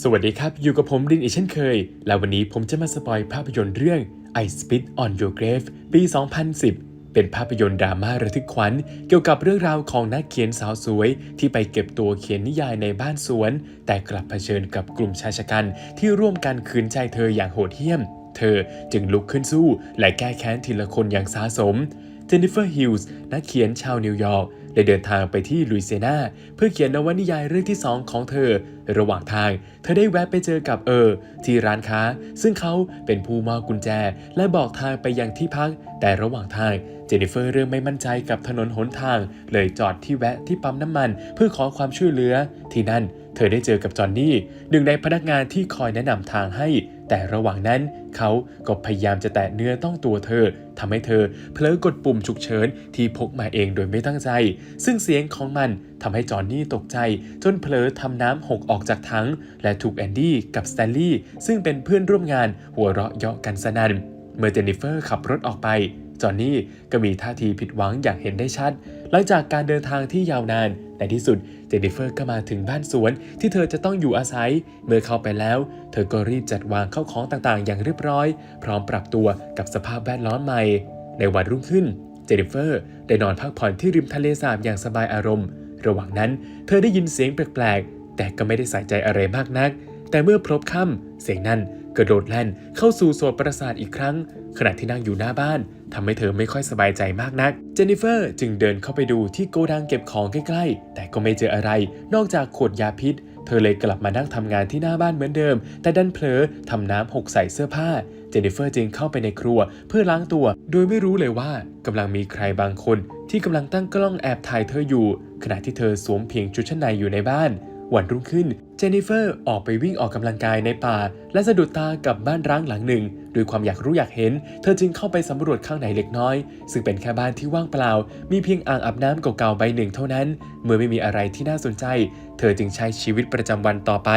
สวัสดีครับ อยู่กับผมรินอีกเช่นเคย แล้ววันนี้ผมจะมาสปอยภาพยนตร์เรื่อง I Spit on Your Grave ปี 2010 เป็นภาพยนตร์ดราม่าระทึกขวัญ เกี่ยวกับเรื่องราวของนักเขียนสาวสวย ที่ไปเก็บตัวเขียนนิยายในบ้านสวน แต่กลับเผชิญกับกลุ่มชายชะกันที่ร่วมกันขืนใจเธออย่างโหดเหี้ยม เธอจึงลุกขึ้นสู้ และแก้แค้นทีละคนอย่างสาสม เจนนิเฟอร์ฮิลส์นักเขียนชาวนิวยอร์ก ได้เดินทางไปที่ลุยเซียนาเพื่อเขียนนวนิยายเรื่องที่ 2 ของเธอ ระหว่างทาง เธอได้แวะไปเจอกับเออ ที่ร้านค้า ซึ่งเขาเป็นผู้มอบกุญแจ และบอกทางไปยังที่พัก แต่ระหว่างทางเจนนิเฟอร์เริ่มไม่มั่นใจกับถนนหนทาง เลยจอดที่แวะที่ปั๊มน้ำมัน เพื่อขอความช่วยเหลือ ที่นั่น เธอได้เจอกับจอห์นนี่หนึ่งในพนักงานที่คอยแนะนำทางให้ แต่ระหว่างนั้นเขาก็พยายามจะแตะเนื้อต้องตัวเธอทำให้เธอเผลอกดปุ่มฉุกเฉินที่พกมาเองโดยไม่ตั้งใจ ซึ่งเสียงของมันทำให้จอห์นนี่ตกใจ จนเผลอทำน้ำหกออกจากถัง และถูกแอนดี้กับสแตนลีย์ซึ่งเป็นเพื่อนร่วมงานหัวเราะเยาะกันสนั่นเมื่อเจนนิเฟอร์ขับรถออกไปจอห์นนี่ก็มีท่าทีผิดหวังอย่างเห็นได้ชัด หลังจากการเดินทางที่ยาวนาน ในที่สุดเจนนิเฟอร์ก็มาถึงบ้านสวนที่เธอจะต้องอยู่อาศัย เมื่อเข้าไปแล้ว เธอก็รีบจัดวางเข้าของต่างๆ อย่างเรียบร้อย พร้อมปรับตัวกับสภาพแวดล้อมใหม่ ในวันรุ่งขึ้น เจนนิเฟอร์ได้นอนพักผ่อนที่ริมทะเลสาบอย่างสบายอารมณ์ ระหว่างนั้น เธอได้ยินเสียงแปลกๆ แต่ก็ไม่ได้ใส่ใจอะไรมากนัก แต่เมื่อพลบค่ำเสียงนั้น กระโดดแล่นเข้าสู่โสดประสาทอีกครั้ง ขณะที่นั่งอยู่หน้าบ้านทำให้เธอไม่ค่อยสบายใจมากนัก เจนนิเฟอร์จึงเดินเข้าไปดูที่โกดังเก็บของใกล้ๆ แต่ก็ไม่เจออะไร นอกจากขวดยาพิษ เธอเลยกลับมานั่งทำงานที่หน้าบ้านเหมือนเดิม แต่ดันเผลอทำน้ำหกใส่เสื้อผ้า เจนนิเฟอร์จึงเข้าไปในครัวเพื่อล้างตัว โดยไม่รู้เลยว่ากำลังมีใครบางคน ที่กำลังตั้งกล้องแอบถ่ายเธออยู่ ขณะที่เธอสวมเพียงชุดชั้นในอยู่ในบ้าน วันรุ่งขึ้น เจนนิเฟอร์ออกไปวิ่งออกกำลังกายในป่า และสะดุดตากับบ้านร้างหลังหนึ่งด้วยความอยากรู้อยากเห็น เธอจึงเข้าไปสำรวจข้างในเล็กน้อย ซึ่งเป็นแค่บ้านที่ว่างเปล่า มีเพียงอ่างอาบน้ำเก่าๆใบหนึ่งเท่านั้น เมื่อไม่มีอะไรที่น่าสนใจ เธอจึงใช้ชีวิตประจำวันต่อไป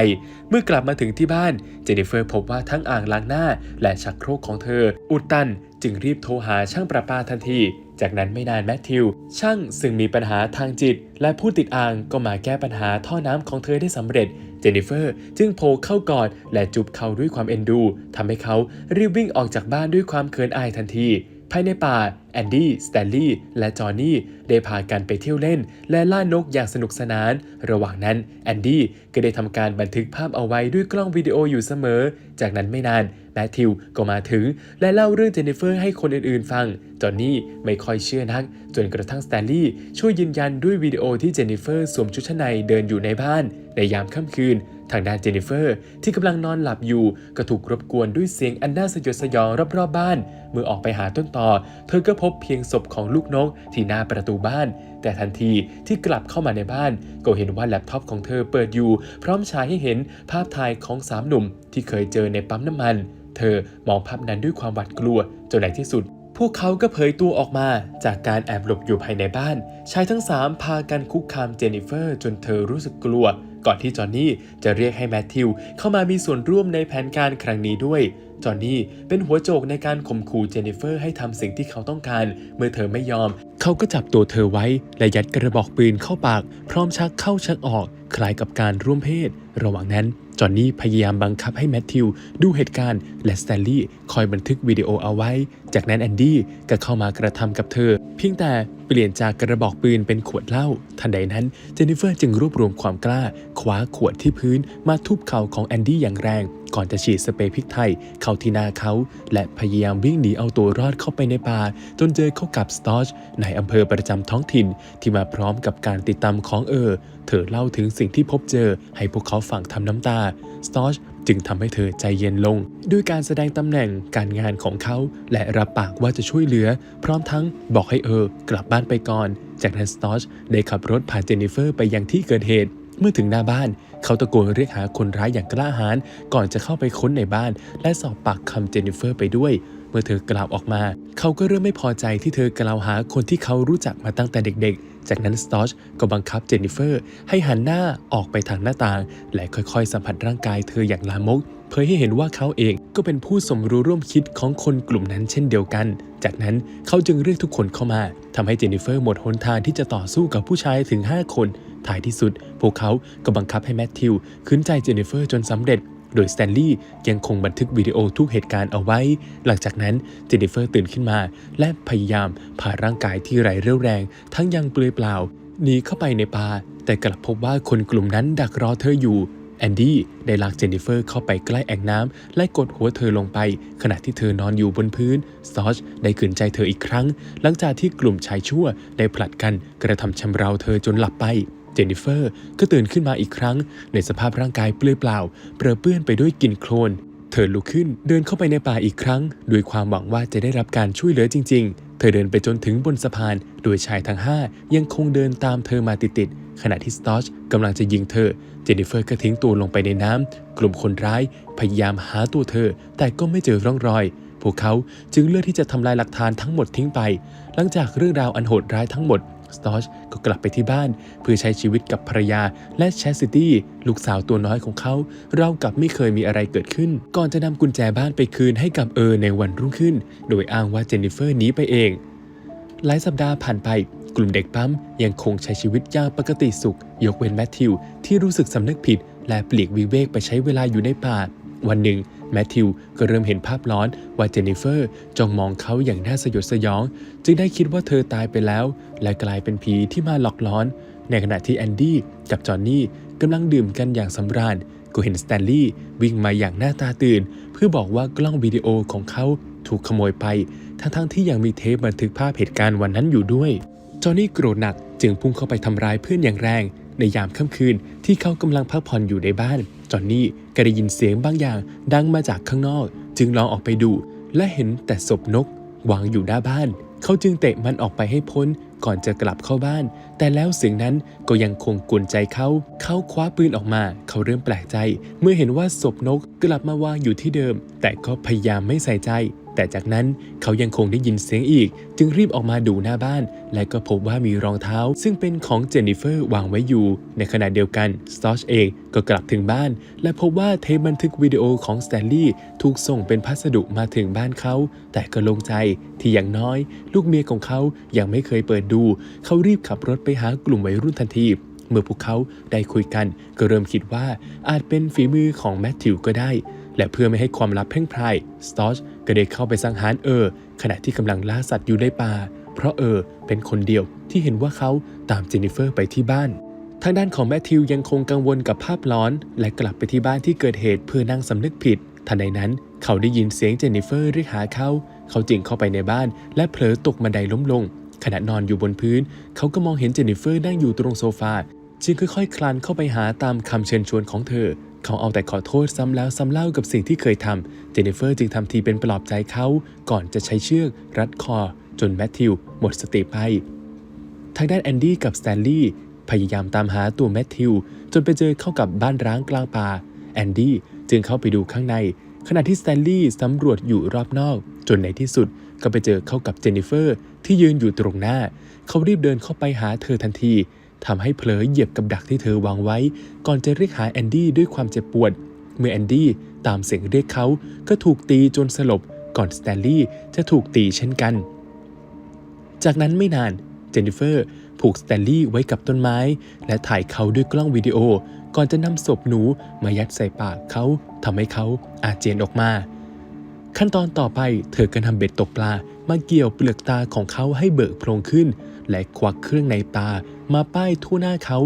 เมื่อกลับมาถึงที่บ้าน เจนนิเฟอร์พบว่าทั้งอ่างล้างหน้า และชักโครกของเธอ อุดตันจึงรีบโทรหาช่างประปาทันที จากนั้นไม่นานแมทธิว ช่างซึ่งมีปัญหาทางจิต และผู้ติดอ่างก็มาแก้ปัญหาท่อน้ำของเธอได้สำเร็จ เจนนิเฟอร์จึงโผล่เข้ากอดและจูบเขาด้วยความเอ็นดูทำให้เขารีบวิ่งออกจากบ้านด้วยความเขินอายทันที ภายในป่า แอนดี้ สแตนลีย์ และจอห์นนี่ได้พากันไปเที่ยวเล่น และล่านกอย่างสนุกสนาน ระหว่างนั้น แอนดี้ก็ได้ทำการบันทึกภาพเอาไว้ด้วยกล้องวิดีโออยู่เสมอ จากนั้นไม่นาน แมทธิวก็มาถึง และเล่าเรื่องเจนนิเฟอร์ให้คนอื่นๆฟัง จอห์นนี่ไม่ค่อยเชื่อนัก จนกระทั่งสแตนลีย์ช่วยยืนยันด้วยวิดีโอที่เจนนิเฟอร์สวมชุดชั้นในเดินอยู่ในบ้าน ในยามค่ำคืน ทางด้านเจนนิเฟอร์ ที่กำลังนอนหลับอยู่ ก็ถูกรบกวนด้วยเสียงอันน่าสยดสยองรอบๆบ้าน เมื่อออกไปหาต้นต่อ เธอก็พบเพียงศพของลูกนกที่หน้าประตูบ้าน แต่ทันทีที่กลับเข้ามาในบ้าน ก็เห็นว่าแล็ปท็อปของเธอเปิดอยู่ พร้อมฉายให้เห็นภาพถ่ายของสามหนุ่ม ที่เคยเจอในปั๊มน้ำมัน เธอมองภาพนั้นด้วยความหวาดกลัวจนในที่สุดพวกเขาก็เผยตัวออกมาจากการแอบหลบอยู่ภายในบ้าน ชายทั้งสามพากันคุกคามเจนนิเฟอร์จนเธอรู้สึกกลัว ก่อนที่จอห์นนี่จะเรียกให้แมทธิวเข้ามามีส่วนร่วมในแผนการครั้งนี้ด้วย จอห์นนี่เป็นหัวโจกในการข่มขู่เจนนิเฟอร์ให้ทำสิ่งที่เขาต้องการ เมื่อเธอไม่ยอม เขาก็จับตัวเธอไว้และยัดกระบอกปืนเข้าปาก พร้อมชักเข้าชักออก คล้ายกับการร่วมเพศ ระหว่างนั้น จอห์นนี่พยายามบังคับให้แมทธิวดูเหตุการณ์ และสแตนลีย์คอยบันทึกวิดีโอเอาไว้ จากนั้นแอนดี้ก็เข้ามากระทำกับเธอ เพียงแต่เปลี่ยนจากกระบอกปืนเป็นขวดเหล้า ทันใดนั้นเจนนิเฟอร์จึงรวบรวมความกล้าคว้าขวดที่พื้นมาทุบเข่าของแอนดี้อย่างแรง ก่อนจะฉีดสเปรย์พริกไทยเข้าที่หน้าเขา และพยายามวิ่งหนีเอาตัวรอดเข้าไปในป่าจนเจอเข้ากับสตอชในอำเภอประจำท้องถิ่นที่มาพร้อมกับการติดตามของเออ เธอเล่าถึงสิ่งที่พบเจอให้พวกเขาฟังทำน้ำตา สตอชจึงทำให้เธอใจเย็นลง ด้วยการแสดงตำแหน่งการงานของเขา และรับปากว่าจะช่วยเหลือ พร้อมทั้งบอกให้เออกลับบ้านไปก่อน จากนั้นสตอชได้ขับรถพาเจนนิเฟอร์ไปยังที่เกิดเหตุ เมื่อถึงหน้าบ้าน เขาตะโกนเรียกหาคนร้ายอย่างกล้าหาญก่อนจะเข้าไปค้นในบ้าน และสอบปากคำเจนนิเฟอร์ไปด้วยเมื่อเธอกล่าวออกมา เขาก็เริ่มไม่พอใจที่เธอกล่าวหาคนที่เขารู้จักมาตั้งแต่เด็กๆ จากนั้นสตอชก็บังคับเจนนิเฟอร์ให้หันหน้าออกไปทางหน้าต่าง และค่อยๆ สัมผัสร่างกายเธออย่างลามกเผยให้เห็นว่าเขาเองก็เป็นผู้สมรู้ร่วมคิดของคนกลุ่มนั้นเช่นเดียวกัน จากนั้นเขาจึงเรียกทุกคนเข้ามาทำให้เจนนิเฟอร์หมดหนทางที่จะต่อสู้กับผู้ชายถึง 5 คน ท้ายที่สุด พวกเขาก็บังคับให้แมทธิวขืนใจเจนนิเฟอร์จนสำเร็จ โดยสแตนลีย์ยังคงบันทึกวิดีโอทุกเหตุการณ์เอาไว้ หลังจากนั้นเจนนิเฟอร์ตื่นขึ้นมา และพยายามพาร่างกายที่ไร้เรี่ยวแรง ทั้งยังเปลือยเปล่าหนีเข้าไปในป่าแต่กลับพบว่าคนกลุ่มนั้นดักรอเธออยู่แอนดี้ได้ลากเจนนิเฟอร์เข้าไปใกล้แอ่งน้ำ และกดหัวเธอลงไป ขณะที่เธอนอนอยู่บนพื้นสตอชได้ขืนใจเธออีกครั้ง หลังจากที่กลุ่มชายชั่วได้ผลัดกันกระทำชำเราเธอจนหลับไป จนนิเฟอร์ก็ตื่นขึ้นมาอีกครั้ง ในสภาพร่างกายเปลือยเปล่า เปรอะเปื้อนไปด้วยกลิ่นโคลน เธอลุกขึ้นเดินเข้าไปในป่าอีกครั้ง ด้วยความหวังว่าจะได้รับการช่วยเหลือจริง ๆ เธอเดินไปจนถึงบนสะพาน โดยชายทั้งห้ายังคงเดินตามเธอมาติดๆขณะที่สตอชกำลังจะยิงเธอ เจนนิเฟอร์ก็ทิ้งตัวลงไปในน้ำกลุ่มคนร้าย พยายามหาตัวเธอ แต่ก็ไม่เจอร่องรอยพวกเขาจึงเลือกที่จะทำลายหลักฐานทั้งหมดทิ้งไป หลังจากเรื่องราวอันโหดร้ายทั้งหมด สตอชก็กลับไปที่บ้าน เพื่อใช้ชีวิตกับภรรยาและแชสซิตี้ลูกสาวตัวน้อยของเขาเรากับไม่เคยมีอะไรเกิดขึ้น ก่อนจะนำกุญแจบ้านไปคืนให้กับเออในวันรุ่งขึ้น โดยอ้างว่าเจนนิเฟอร์หนีไปเอง หลายสัปดาห์ผ่านไปกลุ่มเด็กปั๊มยังคงใช้ชีวิตอย่างปกติสุข ยกเว้นแมทธิวที่รู้สึกสำนึกผิด และปลีกวิเวกไปใช้เวลาอยู่ในป่า วันหนึ่งแมทธิวก็เริ่มเห็นภาพร้อนว่าเจนนิเฟอร์จ้องมองเขาอย่างน่าสยดสยอง จึงได้คิดว่าเธอตายไปแล้ว และกลายเป็นผีที่มาหลอกล้อน ในขณะที่แอนดี้กับจอห์นนี่กำลังดื่มกันอย่างสำราญก็เห็นสแตนลีย์วิ่งมาอย่างหน้าตาตื่น เพื่อบอกว่ากล้องวิดีโอของเขาถูกขโมยไป ทั้งๆที่ยังมีเทปบันทึกภาพเหตุการณ์วันนั้นอยู่ด้วย จอห์นนี่โกรธหนักจึงพุ่งเข้าไปทำร้ายเพื่อนอย่างแรง ในยามค่ำคืนที่เขากำลังพักผ่อนอยู่ในบ้าน จอห์นนี่ก็ได้ยินเสียงบางอย่างดังมาจากข้างนอก จึงลองออกไปดู และเห็นแต่ศพนกวางอยู่หน้าบ้าน เขาจึงเตะมันออกไปให้พ้นก่อนจะกลับเข้าบ้าน แต่แล้วเสียงนั้นก็ยังคงกวนใจเขา เขาคว้าปืนออกมา เขาเริ่มแปลกใจ เมื่อเห็นว่าศพนกกลับมาวางอยู่ที่เดิม แต่ก็พยายามไม่ใส่ใจ แต่จากนั้นเขายังคงได้ยินเสียงอีก จึงรีบออกมาดูหน้าบ้าน และก็พบว่ามีรองเท้า ซึ่งเป็นของเจนนิเฟอร์วางไว้อยู่ ในขณะเดียวกันสตอชเองก็กลับถึงบ้าน และพบว่าเทปบันทึกวิดีโอของสแตนลีย์ถูกส่งเป็นพัสดุมาถึงบ้านเขา แต่ก็โลงใจที่อย่างน้อย ลูกเมียของเขายังไม่เคยเปิดดู เขารีบขับรถไปหากลุ่มวัยรุ่นทันทีเมื่อพวกเขาได้คุยกันก็เริ่มคิดว่าอาจเป็นฝีมือของแมทธิวก็ได้ และเพื่อไม่ให้ความลับเพ่งพรายสตอชก็ได้เข้าไปสังหารเออ ขณะที่กำลังล่าสัตว์อยู่ในป่า เพราะเออเป็นคนเดียวที่เห็นว่าเขาตามเจนนิเฟอร์ไปที่บ้าน ทางด้านของแมทธิวยังคงกังวลกับภาพร้อน และกลับไปที่บ้านที่เกิดเหตุเพื่อนั่งสำนึกผิด ทันใดนั้นเขาได้ยินเสียงเจนนิเฟอร์เรียกหาเขา เขาจึงเข้าไปในบ้านและเผลอตกบันไดล้มลง ขณะนอนอยู่บนพื้น เขาก็มองเห็นเจนนิเฟอร์นั่งอยู่ตรงโซฟาจึงค่อยๆ คลานเข้าไปหาตามคำเชิญชวนของเธอ เขาเอาแต่ขอโทษซ้ำแล้วซ้ำเล่ากับสิ่งที่เคยทำเจนนิเฟอร์จึงทำทีเป็นปลอบใจเขาก่อนจะใช้เชือกรัดคอ จนแมทธิวหมดสติไป ทางด้านแอนดี้กับสแตนลีย์พยายามตามหาตัวแมทธิวจนไปเจอเข้ากับบ้านร้างกลางป่าแอนดี้จึงเข้าไปดูข้างใน ขณะที่สแตนลีย์สำรวจอยู่รอบนอก จนในที่สุดก็ไปเจอเข้ากับเจนนิเฟอร์ที่ยืนอยู่ตรงหน้า เขารีบเดินเข้าไปหาเธอทันที ทำให้เผลอเหยียบกับดักที่เธอวางไว้ ก่อนจะเรียกหาแอนดี้ด้วยความเจ็บปวด เมื่อแอนดี้ตามเสียงเรียกเขาก็ถูกตีจนสลบ ก่อนสแตนลีย์จะถูกตีเช่นกัน จากนั้นไม่นานเจนนิเฟอร์ผูกสแตนลีย์ไว้กับต้นไม้ และถ่ายเขาด้วยกล้องวิดีโอ ก่อนจะนำศพหนูมายัดใส่ปากเขาทำให้เขาอาเจียนออกมา ขั้นตอนต่อไปเธอก็นำเบ็ดตกปลามาเกี่ยวเปลือกตาของเขาให้เบิกโพรงขึ้น และควักเครื่องในตามาป้ายทั่วหน้าเขา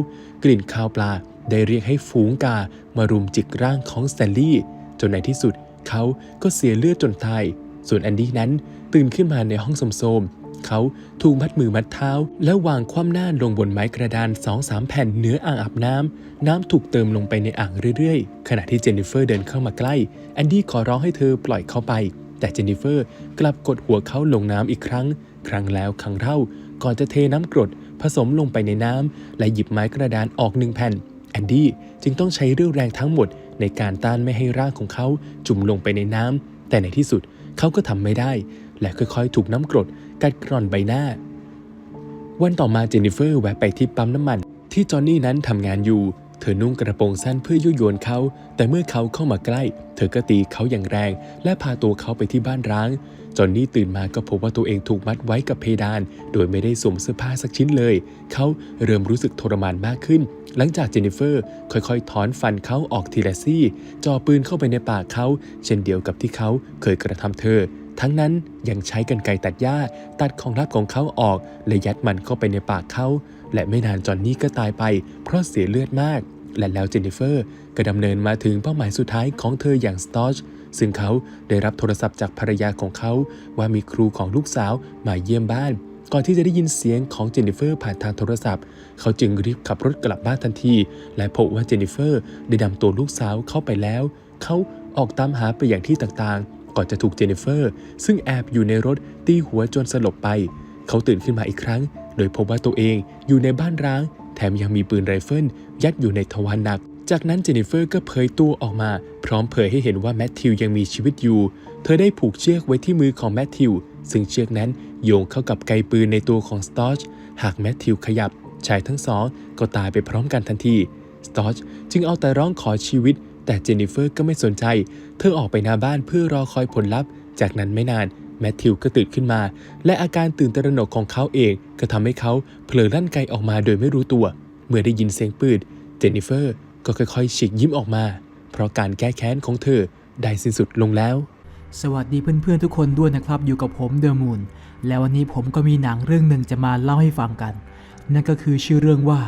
กลิ่นคาวปลาได้เรียกให้ฝูงกามารุมจิกร่างของสแตนลีย์จนในที่สุดเขาก็เสียเลือดจนตาย ส่วนแอนดี้นั้นตื่นขึ้นมาในห้องโสมๆเขาถูกมัดมือมัดเท้า แล้ววางคว่ำหน้าลงบนไม้กระดานสองสามแผ่นเหนืออ่างอาบน้ำ น้ำถูกเติมลงไปในอ่างเรื่อยๆ ขณะที่เจนนิเฟอร์เดินเข้ามาใกล้ แอนดี้ขอร้องให้เธอปล่อยเขาไป แต่เจนนิเฟอร์กลับกดหัวเขาลงน้ำอีกครั้ง ครั้งแล้วครั้งเล่าก่อนจะเทน้ำกรด ผสมลงไปในน้ำและหยิบไม้กระดานออกหนึ่งแผ่น แอนดี้จึงต้องใช้เรี่ยวแรงทั้งหมด ในการต้านไม่ให้ร่างของเขาจุ่มลงไปในน้ำแต่ในที่สุดเขาก็ทำไม่ได้ และค่อยๆ ถูกน้ำกรด กัดกร่อนใบหน้า วันต่อมาเจนนิเฟอร์แวะไปที่ปั๊มน้ำมัน ที่จอห์นนี่นั้นทำงานอยู่เธอนุ่งกระโปรงสั้นเพื่อยุยวนเขา แต่เมื่อเขาเข้ามาใกล้ เธอก็ตีเขาอย่างแรง และพาตัวเขาไปที่บ้านร้าง จอนนี่ตื่นมาก็พบว่าตัวเองถูกมัดไว้กับเพดาน โดยไม่ได้สวมเสื้อผ้าสักชิ้นเลย เขาเริ่มรู้สึกทรมานมากขึ้น หลังจากเจนนิเฟอร์ ค่อยๆถอนฟันเขาออกทีละซี่จ่อปืนเข้าไปในปากเขา เช่นเดียวกับที่เขาเคยกระทำเธอ ทั้งนั้นยังใช้กรรไกรตัดหญ้า ตัดของลับของเขาออกและยัดมันเข้าไปในปากเขา และไม่นานจอนนี่ก็ตายไป เพราะเสียเลือดมากและแล้วเจนนิเฟอร์ก็ดำเนินมาถึงเป้าหมายสุดท้ายของเธออย่างสตอช ซึ่งเขาได้รับโทรศัพท์จากภรรยาของเขาว่ามีครูของลูกสาวมาเยี่ยมบ้าน ก่อนที่จะได้ยินเสียงของเจนนิเฟอร์ผ่านทางโทรศัพท์ เขาจึงรีบขับรถกลับบ้านทันที และพบว่าเจนนิเฟอร์ได้นำตัวลูกสาวเข้าไปแล้ว เขาออกตามหาไปอย่างที่ต่างๆ ก่อนจะถูกเจนนิเฟอร์ ซึ่งแอบอยู่ในรถตีหัวจนสลบไป เขาตื่นขึ้นมาอีกครั้ง โดยพบว่าตัวเองอยู่ในบ้านร้าง แถมยังมีปืนไรเฟิลยัดอยู่ในทวารหนัก จากนั้นเจนนิเฟอร์ก็เผยตัวออกมา พร้อมเผยให้เห็นว่าแมทธิวยังมีชีวิตอยู่ เธอได้ผูกเชือกไว้ที่มือของแมทธิว ซึ่งเชือกนั้นโยงเข้ากับไกปืนในตัวของสตอชหากแมทธิวขยับ ชายทั้งสองก็ตายไปพร้อมกันทันทีสตอชจึงเอาแต่ร้องขอชีวิต แต่เจนนิเฟอร์ก็ไม่สนใจ เธอออกไปหน้าบ้านเพื่อรอคอยผลลัพธ์ จากนั้นไม่นานแมทธิวก็ตื่นขึ้นมา และอาการตื่นตระหนกของเขาเองก็ทำให้เขาเผลอลั่นไกออกมาโดยไม่รู้ตัว เมื่อได้ยินเสียงปืนเจนนิเฟอร์ ก็ค่อยๆฉีกยิ้มออกมา เพราะการแก้แค้นของเธอได้สิ้นสุดลงแล้ว สวัสดีเพื่อนๆทุกคนด้วยนะครับ อยู่กับผมเดอะมูนแล้ววันนี้ผมก็มีหนังเรื่องหนึ่งจะมาเล่าให้ฟังกัน นั่นก็คือชื่อเรื่องว่า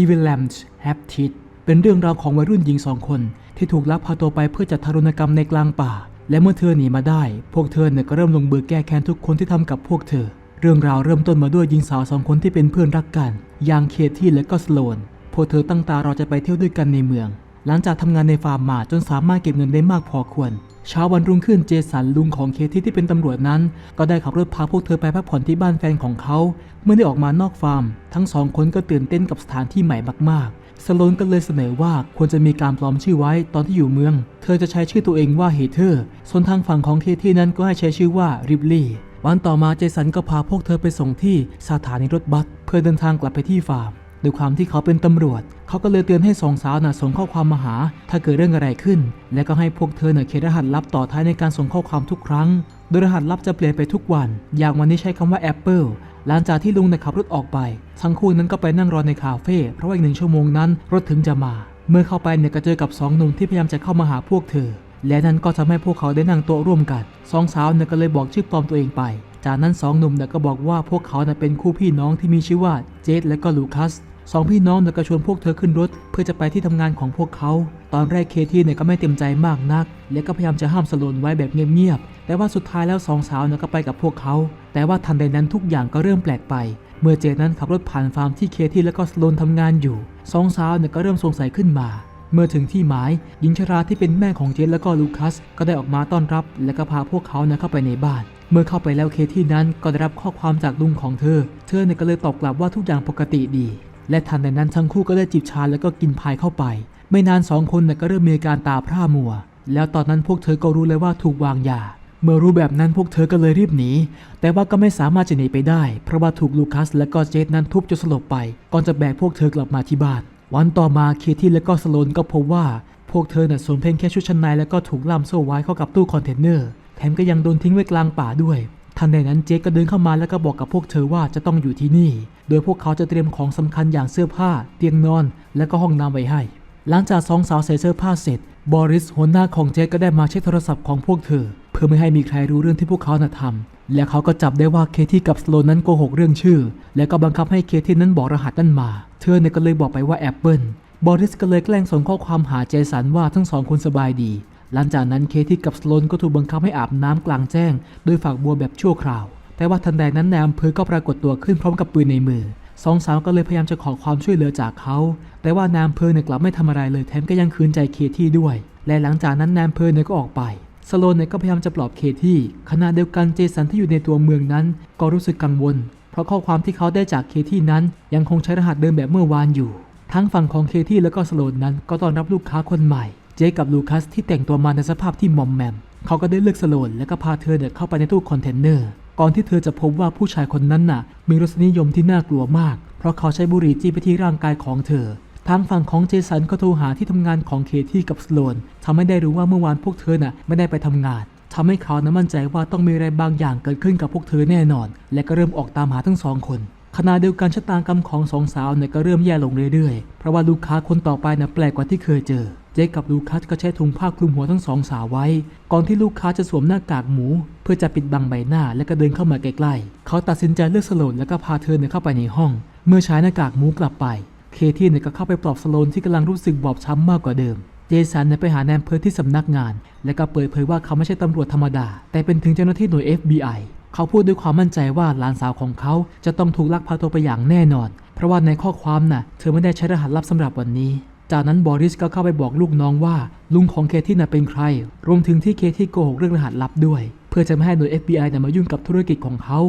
Evil Lambs Have Teeth เป็นเรื่องราวของวัยรุ่นหญิงสองคน ที่ถูกลักพาตัวไปเพื่อจัดทารุณกรรมในกลางป่า และเมื่อเธอหนีมาได้ พวกเธอเนี่ยก็เริ่มลงมือแก้แค้นทุกคนที่ทำกับพวกเธอ เรื่องราวเริ่มต้นมาด้วยหญิงสาวสองคนที่เป็นเพื่อนรักกันอย่างเคที่และก็สโลน พวกเธอตั้งตารอจะไปเที่ยวด้วยกันในเมือง หลังจากทำงานในฟาร์มมาจนสามารถเก็บเงินได้มากพอควร เช้าวันรุ่งขึ้นเจสันลุงของเคที่ที่เป็นตำรวจนั้น ก็ได้ขับรถพาพวกเธอไปพักผ่อนที่บ้านแฟนของเขา เมื่อได้ออกมานอกฟาร์ม ทั้งสองคนก็ตื่นเต้นกับสถานที่ใหม่มากๆสโลนก็เลยเสนอว่าควรจะมีการปลอมชื่อไว้ตอนที่อยู่เมือง เธอจะใช้ชื่อตัวเองว่าเฮเธอร์ ส่วนทางฝั่งของเคที่นั้นก็ให้ใช้ชื่อว่าริบลี่วันต่อมาเจสันก็พาพวกเธอไปส่งที่สถานีรถบัสเพื่อเดินทางกลับไปที่ฟาร์ม ด้วยความที่เขาเป็นตำรวจ เขาก็เลยเตือนให้สองสาวน่ะส่งข้อความมาหา ถ้าเกิดเรื่องอะไรขึ้น และก็ให้พวกเธอเน่ะเขียนรหัสลับต่อท้ายในการส่งข้อความทุกครั้ง โดยรหัสลับจะเปลี่ยนไปทุกวัน อย่างวันนี้ใช้คำว่า Apple หลังจากที่ลุงเนี่ยขับรถออกไป ทั้งคู่นั้นก็ไปนั่งรอในคาเฟ่เพราะว่าอีกหนึ่งชั่วโมงนั้นรถถึงจะมา เมื่อเข้าไปเนี่ยก็เจอกับสองหนุ่มที่พยายามจะเข้ามาหาพวกเธอ และนั่นก็ทำให้พวกเขาได้นั่งโต๊ะร่วมกันสองสาวเนี่ยก็เลยบอกชื่อปลอมตัวเองไปจากนั้นสองหนุ่มเนี่ยก็บอกว่าพวกเขาเนี่ยเป็นคู่พี่น้องที่มีชื่อว่าเจดและก็ลูคัส สองพี่น้องเนี่ยก็ชวนพวกเธอขึ้นรถ เพื่อจะไปที่ทำงานของพวกเขา ตอนแรกเคที่เนี่ยก็ไม่เต็มใจมากนัก และก็พยายามจะห้ามสโลนไว้แบบเงียบๆ แต่ว่าสุดท้ายแล้วสองสาวเนี่ยก็ไปกับพวกเขา แต่ว่าทันใดนั้นทุกอย่างก็เริ่มแปลกไป เมื่อเจดนั้นขับรถผ่านฟาร์มที่เคที่และก็สโลนทำงานอยู่สองสาวเนี่ยก็เริ่มสงสัยขึ้นมา เมื่อถึงที่หมายหญิงชราที่เป็นแม่ของเจนและก็ลูคัส ก็ได้ออกมาต้อนรับ และก็พาพวกเขาเนี่ยเข้าไปในบ้านเมื่อเข้าไปแล้วเคที่นั้นก็ได้รับข้อความจากลุงของเธอ เธอเนี่ยก็เลยตอบกลับว่าทุกอย่างปกติดี และทันใดนั้นทั้งคู่ก็ได้จิบชาแล้วก็กินพายเข้าไป ไม่นานสองคนก็เริ่มมีอาการตาพร่ามัว แล้วตอนนั้นพวกเธอก็รู้เลยว่าถูกวางยา เมื่อรู้แบบนั้นพวกเธอก็เลยรีบหนี แต่ว่าก็ไม่สามารถจะหนีไปได้ เพราะว่าถูกลูคัสและก็เจดนั้นทุบจนสลบไป ก่อนจะแบกพวกเธอกลับมาที่บ้าน วันต่อมาเคที่และก็สโลนก็พบว่า พวกเธอน่ะสวมเพียงแค่ชุดชั้นในแล้วก็ถูกล่ามโซ่ไว้เข้ากับตู้คอนเทนเนอร์ แถมก็ยังโดนทิ้งไว้กลางป่าด้วย ทันใดนั้นเจคก็เดินเข้ามาแล้วก็บอกกับพวกเธอว่าจะต้องอยู่ที่นี่ โดยพวกเขาจะเตรียมของสำคัญอย่างเสื้อผ้า เตียงนอน และก็ห้องน้ำไว้ให้ หลังจากสองสาวใส่เสื้อผ้าเสร็จ บอริสหัวหน้าของเจคก็ได้มาเช็คโทรศัพท์ของพวกเธอ เพื่อไม่ให้มีใครรู้เรื่องที่พวกเขาน่ะทำและเขาก็จับได้ว่าเคที่กับสโลนนั้นโกหกเรื่องชื่อ และก็บังคับให้เคที่นั้นบอกรหัสนั่นมา เธอเนี่ยก็เลยบอกไปว่าแอปเปิลบอริสก็เลยแกล้งส่งข้อความหาเจสันว่าทั้งสองคนสบายดี หลังจากนั้นเคที่กับสโลนก็ถูกบังคับให้อาบน้ำกลางแจ้งโดยฝากบัวแบบชั่วคราว แต่ว่าทันใดนั้นนายอำเภอก็ปรากฏตัวขึ้นพร้อมกับปืนในมือสองสาวก็เลยพยายามจะขอความช่วยเหลือจากเขา แต่ว่านายอำเภอเนี่ยกลับไม่ทำอะไรเลยแถมก็ยังคืนใจเคที่ด้วย และหลังจากนั้นนายอำเภอเนี่ยก็ออกไปสโลนเนี่ยก็พยายามจะปลอบเคที่ขณะเดียวกันเจสันที่อยู่ในตัวเมืองนั้น ก็รู้สึกกังวล เพราะข้อความที่เขาได้จากเคที่นั้น ยังคงใช้รหัสเดิมแบบเมื่อวานอยู่ ทั้งฝั่งของเคที่และก็สโลนนั้น ก็ต้อนรับลูกค้าคนใหม่ เจกับลูคัสที่แต่งตัวมาในสภาพที่มอมแมม เขาก็ได้เลือกสโลนและก็พาเธอเนี่ยเข้าไปในตู้คอนเทนเนอร์ ก่อนที่เธอจะพบว่าผู้ชายคนนั้นน่ะ มีรสนิยมที่น่ากลัวมาก เพราะเขาใช้บุหรี่จี้ไปที่ร่างกายของเธอ ทางฝั่งของเจสันก็โทรหาที่ทำงานของเคที่กับสโลนทำให้ได้รู้ว่าเมื่อวานพวกเธอน่ะไม่ได้ไปทำงานทำให้เขาน้ำมั่นใจว่าต้องมีอะไรบางอย่างเกิดขึ้นกับพวกเธอแน่นอน และก็เริ่มออกตามหาทั้งสองคน ขณะเดียวกันชะตากรรมของสองสาวเนี่ยก็เริ่มแย่ลงเรื่อยๆ เพราะว่าลูกค้าคนต่อไปน่ะแปลกกว่าที่เคยเจอ เจ๊กับลูคัสก็ใช้ถุงผ้าคลุมหัวทั้งสองสาวไว้ ก่อนที่ลูกค้าจะสวมหน้ากากหมู เพื่อจะปิดบังใบหน้าและก็เดินเข้ามาใกล้ๆ เขาตัดสินใจเลือกสโลนแล้วก็พาเธอเนี่ยเข้าไปในห้อง เมื่อใช้หน้ากากหมูกลับไป เคที่เนี่ยก็เข้าไปปลอบสโลนที่กำลังรู้สึกบอบช้ำมากกว่าเดิมเจสันเนี่ยไปหาแนมเพอที่สำนักงาน และก็เปิดเผยว่าเขาไม่ใช่ตำรวจธรรมดา แต่เป็นถึงเจ้าหน้าที่หน่วย FBI เขาพูดด้วยความมั่นใจว่าหลานสาวของเขาจะต้องถูกลักพาตัวไปอย่างแน่นอน เพราะว่าในข้อความน่ะ เธอไม่ได้ใช้รหัสลับสำหรับวันนี้ จากนั้นบอริสก็เข้าไปบอกลูกน้องว่า ลุงของเคที่น่ะเป็นใคร รวมถึงที่เคที่โกหกเรื่องรหัสลับด้วย เพื่อจะไม่ให้หน่วย FBI น่ะมายุ่งกับธุรกิจของเขา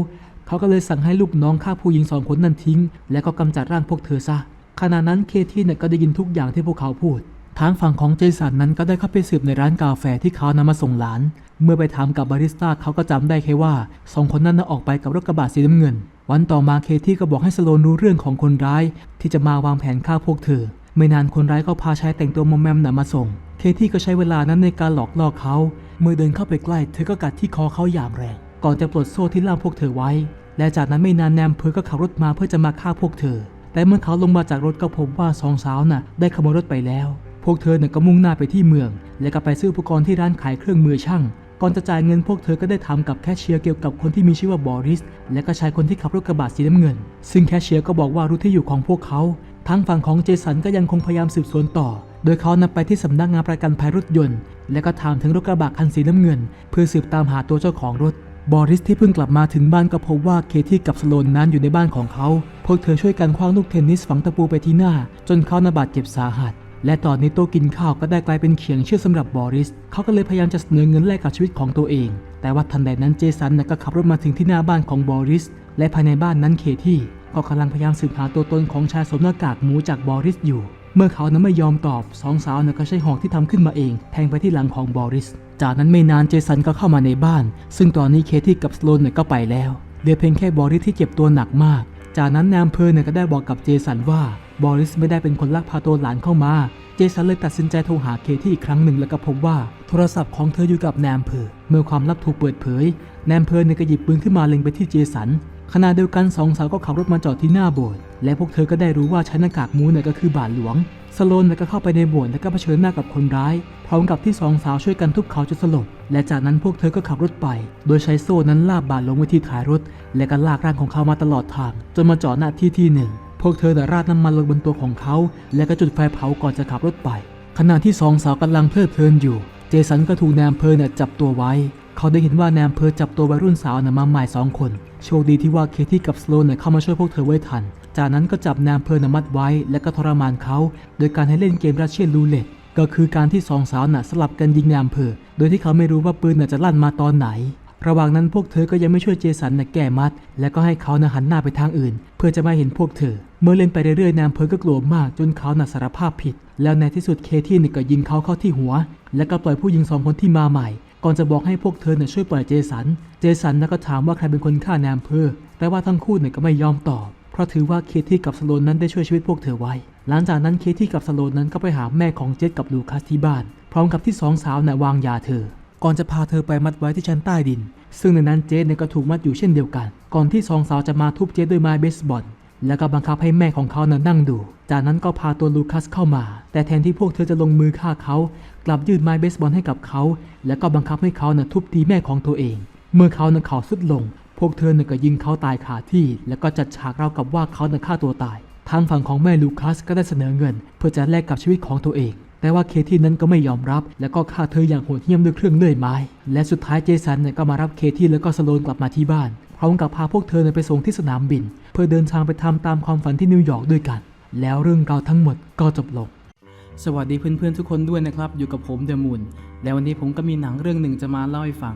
เขาก็เลยสั่งให้ลูกน้องฆ่าผู้หญิงสองคนนั้นทิ้ง และก็กำจัดร่างพวกเธอซะขณะนั้นเคที่เนี่ยก็ได้ยินทุกอย่างที่พวกเขาพูด ทางฝั่งของเจสันนั้นก็ได้เข้าไปสืบในร้านกาแฟที่เขานำมาส่งหลาน เมื่อไปถามกับบาริสต้าเขาก็จำได้แค่ว่าสองคนนั้นน่ะออกไปกับรถกระบะสีน้ำเงิน วันต่อมาเคที่ก็บอกให้สโลนรู้เรื่องของคนร้าย ที่จะมาวางแผนฆ่าพวกเธอ ไม่นานคนร้ายก็พาชายแต่งตัวมอมแมมน่ะมาส่ง เคที่ก็ใช้เวลานั้นในการหลอกล่อเขา เมื่อเดินเข้าไปใกล้ เธอก็กัดที่คอเขาอย่างแรง ก่อนจะปลดโซ่ที่ล่ามพวกเธอไว้ และจากนั้นไม่นานแนมเพอก็ขับรถมาเพื่อจะมาฆ่าพวกเธอ แต่เมื่อเขาลงมาจากรถก็พบว่าสองสาวน่ะ ได้ขโมยรถไปแล้ว วกเธอเนี่ยก็มุ่งหน้าไปที่เมือง และก็ไปซื้ออุปกรณ์ที่ร้านขายเครื่องมือช่าง ก่อนจะจ่ายเงินพวกเธอก็ได้ถามกับแคชเชียร์เกี่ยวกับคนที่มีชื่อว่าบอริส และก็ชายคนที่ขับรถกระบะสีน้ำเงิน ซึ่งแคชเชียร์ก็บอกว่ารู้ที่อยู่ของพวกเขา ทางฝั่งของเจสันก็ยังคงพยายามสืบสวนต่อ โดยเขานำไปที่สำนักงานประกันภัยรถยนต์ และก็ถามถึงรถกระบะคันสีน้ำเงิน เพื่อสืบตามหาตัวเจ้าของรถบอริสที่เพิ่งกลับมาถึงบ้านก็พบว่าเคที่กับสโลนนั้นอยู่ในบ้านของเขา พวกเธอช่วยกันคว้างลูกเทนนิสฝังตะปูไปที่หน้า จนเขานาบาดเจ็บสาหัส และตอนนี้โต๊ะกินข้าวก็ได้กลายเป็นเขียงเชื่อสำหรับบอริส เขาก็เลยพยายามจะเสนอเงินแลกกับชีวิตของตัวเอง แต่ว่าทันใดนั้นเจสันก็ขับรถมาถึงที่หน้าบ้านของบอริส และภายในบ้านนั้นเคที่ก็กำลังพยายามสืบหาตัวตนของชายสวมหน้ากากหมูจากบอริสอยู่ เมื่อเขานั้นไม่ยอมตอบสองสาวน่ะก็ใช้หอกที่ทำขึ้นมาเอง แทงไปที่หลังของบอริส จากนั้นไม่นานเจสันก็เข้ามาในบ้าน ซึ่งตอนนี้เคที่กับสโลนก็ไปแล้วเหลือเพียงแค่บอริสที่เจ็บตัวหนักมาก จากนั้นนายอำเภอเนี่ยก็ได้บอกกับเจสันว่าบอริสไม่ได้เป็นคนลักพาตัวหลานเข้ามา เจสันเลยตัดสินใจโทรหาเคที่อีกครั้งหนึ่งแล้วก็พบว่าโทรศัพท์ของเธออยู่กับนายอำเภอเมื่อความลับถูกเปิดเผยนายอำเภอเนี่ยก็หยิบปืนขึ้นมาเล็งไปที่เจสันขณะเดียวกันสองสาวก็ขับรถมาจอดที่หน้าโบสถ์และพวกเธอก็ได้รู้ว่าใช้หน้ากากมูเนี่ยก็คือบาทหลวง สโลนเนี่ยก็เข้าไปในโบสถ์แล้วก็เผชิญหน้ากับคนร้าย พร้อมกับที่สองสาวช่วยกันทุบเขาจนสลบ และจากนั้นพวกเธอก็ขับรถไป โดยใช้โซ่นั้นลากบาทลงไว้ที่ท้ายรถ และก็ลากร่างของเขามาตลอดทาง จนมาจอดหน้าที่ที่หนึ่ง พวกเธอแต่ราดน้ำมันลงบนตัวของเขา และก็จุดไฟเผาก่อนจะขับรถไป ขณะที่สองสาวกำลังเพลิดเพลินอยู่ เจสันก็ถูกนายอำเภอเนี่ยจับตัวไว้ เขาได้เห็นว่านายอำเภอจับตัววัยรุ่นสาวน่ะมาใหม่สองคน โชคดีที่ว่าเคที่กับสโลนเนี่ยเข้ามาช่วยพวกเธอไว้ทัน จากนั้นก็จับนายอำเภอนมัดไว้ และก็ทรมานเขา โดยการให้เล่นเกมรัสเชียนรูเล็ตก็คือการที่สองสาวน่ะสลับกันยิงนายอำเภอโดยที่เขาไม่รู้ว่าปืนน่ะจะลั่นมาตอนไหน ระหว่างนั้นพวกเธอก็ยังไม่ช่วยเจสันน่ะแก้มัด และก็ให้เขาน่ะหันหน้าไปทางอื่น เพื่อจะไม่เห็นพวกเธอ เมื่อเล่นไปเรื่อยๆนายอำเภอก็กลัวมากจนเขาน่ะสารภาพผิด แล้วในที่สุดเคที่เนี่ยก็ยิงเขาเข้าที่หัว และก็ปล่อยผู้หญิงสองคนที่มาใหม่ก่อนจะบอกให้พวกเธอเนี่ยช่วยปล่อยเจสัน เจสันน่ะก็ถามว่าใครเป็นคนฆ่านายอำเภอแต่ว่าทั้งคู่เนี่ยก็ไม่ยอมตอบ ราะถือว่าเคที่กับสโลนนั้นได้ช่วยชีวิตพวกเธอไว้ หลังจากนั้นเคที่กับสโลนนั้นก็ไปหาแม่ของเจสกับลูคัสที่บ้าน พร้อมกับที่สองสาวน่ะวางยาเธอ ก่อนจะพาเธอไปมัดไว้ที่ชั้นใต้ดิน ซึ่งในนั้นเจสเนี่ยก็ถูกมัดอยู่เช่นเดียวกัน ก่อนที่สองสาวจะมาทุบเจสด้วยไม้เบสบอล แล้วก็บังคับให้แม่ของเขาน่ะนั่งดู จากนั้นก็พาตัวลูคัสเข้ามา แต่แทนที่พวกเธอจะลงมือฆ่าเขา กลับยื่นไม้เบสบอลให้กับเขา แล้วก็บังคับให้เขาน่ะทุบตีแม่ของตัวเอง เมื่อเขาน่ะเขาสุดลง พวกเธอน่ะก็ยิงเขาตายคาที่ แล้วก็จัดฉากเรากับว่าเขาน่ะฆ่าตัวตาย ทางฝั่งของแม่ลูคัสก็ได้เสนอเงิน เพื่อจะแลกกับชีวิตของตัวเอง แต่ว่าเคที่นั้นก็ไม่ยอมรับ แล้วก็ฆ่าเธออย่างโหดเหี้ยมด้วยเครื่องเลื่อยไม้ และสุดท้ายเจสันเนี่ยก็มารับเคที่แล้วก็สโลนกลับมาที่บ้าน พร้อมกับพาพวกเธอไปส่งที่สนามบิน เพื่อเดินทางไปทำตามความฝันที่นิวยอร์กด้วยกัน แล้วเรื่องราวทั้งหมดก็จบลงสวัสดีเพื่อนๆทุกคนด้วยนะครับ อยู่กับผมเดมูนและวันนี้ผมก็มีหนังเรื่องหนึ่งจะมาเล่าให้ฟัง